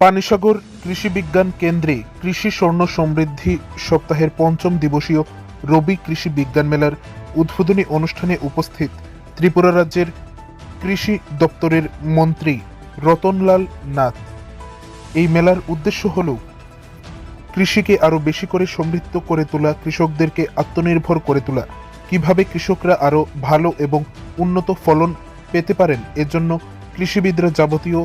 পানিসাগর কৃষি বিজ্ঞান কেন্দ্রে কৃষি স্বর্ণ সমৃদ্ধি সপ্তাহের পঞ্চম দিবসীয় রবি কৃষি বিজ্ঞান মেলার উদ্বোধনী অনুষ্ঠানে উপস্থিত ত্রিপুরা রাজ্যের কৃষি দপ্তরের মন্ত্রী রতনলাল নাথ। এই মেলার উদ্দেশ্য হল কৃষিকে আরও বেশি করে সমৃদ্ধ করে তোলা, কৃষকদেরকে আত্মনির্ভর করে তোলা। কীভাবে কৃষকরা আরও ভালো এবং উন্নত ফলন পেতে পারেন এজন্য কৃষিবিদরা যাবতীয়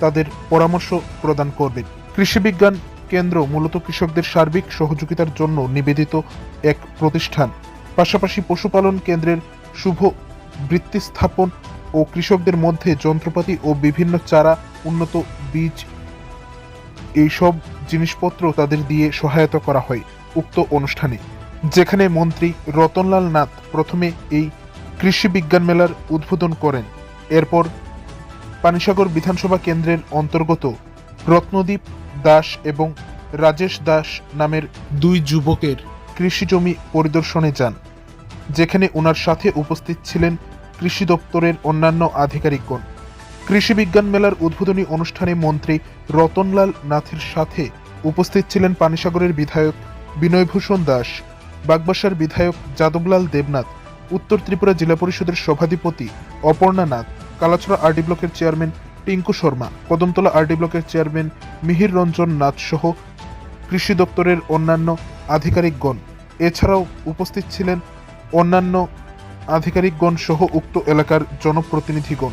তাদের পরামর্শ প্রদান করবেন কৃষি বিজ্ঞান কেন্দ্র মূলত কৃষকদের সার্বিক সহযোগিতার জন্য নিবেদিত এক প্রতিষ্ঠান। পাশাপাশি পশুপালন কেন্দ্রের শুভ বৃত্তি স্থাপন ও কৃষকদের মধ্যে যন্ত্রপাতি ও বিভিন্ন চারা, উন্নত বীজ এইসব জিনিসপত্র তাদের দিয়ে সহায়তা করা হয় উক্ত অনুষ্ঠানে। যেখানে মন্ত্রী রতনলাল নাথ প্রথমে এই কৃষি বিজ্ঞান মেলার উদ্বোধন করেন। এরপর পানিসাগর বিধানসভা কেন্দ্রের অন্তর্গত রত্নদীপ দাস এবং রাজেশ দাস নামের দুই যুবকের কৃষি জমি পরিদর্শনে যান, যেখানে ওনার সাথে উপস্থিত ছিলেন কৃষি দপ্তরের অন্যান্য আধিকারিকগণ। কৃষি বিজ্ঞান মেলার উদ্বোধনী অনুষ্ঠানে মন্ত্রী রতনলাল নাথের সাথে উপস্থিত ছিলেন পানিসাগরের বিধায়ক বিনয়ভূষণ দাস, বাগবাসার বিধায়ক যাদবলাল দেবনাথ, উত্তর ত্রিপুরা জেলা পরিষদের সভাধিপতি অপর্ণা নাথ কালাছড়া আরডি ব্লকের চেয়ারম্যান টিঙ্কু শর্মা, কদমতলা আরডি ব্লকের চেয়ারম্যান মিহির রঞ্জন নাথ সহ কৃষি দপ্তরের অন্যান্য আধিকারিকগণ। এছাড়াও উপস্থিত ছিলেন অন্যান্য আধিকারিকগণ সহ উক্ত এলাকার জনপ্রতিনিধিগণ।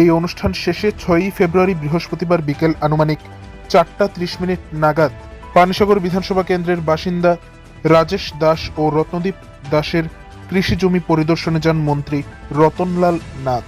এই অনুষ্ঠান শেষে ছয়ই ফেব্রুয়ারি বৃহস্পতিবার বিকেল আনুমানিক চারটা ত্রিশ মিনিট নাগাদ পানিসাগর বিধানসভা কেন্দ্রের বাসিন্দা রাজেশ দাস ও রত্নদীপ দাসের কৃষি জমি পরিদর্শনে যান মন্ত্রী রতনলাল নাথ।